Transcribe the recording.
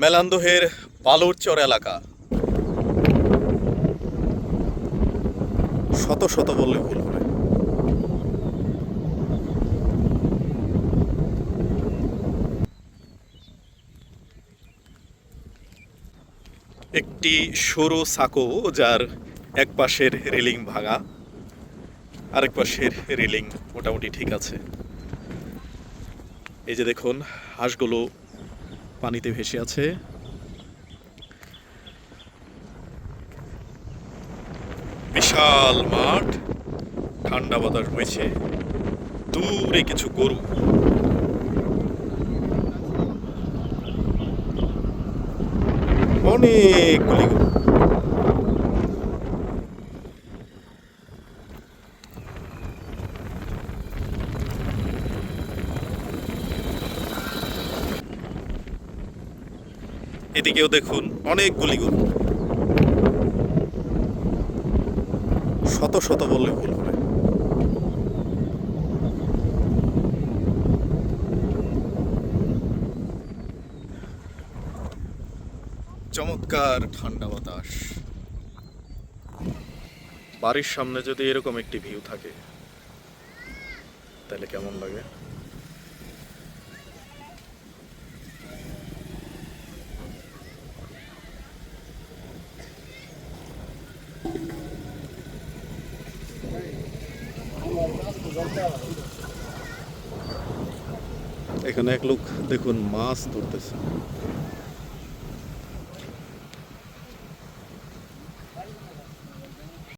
মেলান্দহের বালুরচর এলাকা। শত শত বললে ভুল হবে। একটি সরু সাঁকো যার এক পাশের রেলিং ভাঙা, আরেক পাশের রেলিং মোটামুটি ঠিক আছে। এই যে দেখুন, হাঁসগুলো পানিতে ভেসে আছে। বিশাল মাঠ ঠান্ডা বাতাস বইছে। দূরে কিছু গরু। অনেকগুলি গরু। এদিকেও দেখুন অনেকগুলি গরু শত শত বললে ভুল হবে। চমৎকার ঠান্ডা বাতাস। বাড়ির সামনে যদি এরকম একটি ভিউ থাকে, তাহলে কেমন লাগে? এখানে এক লোক দেখুন মাছ ধরতেছে।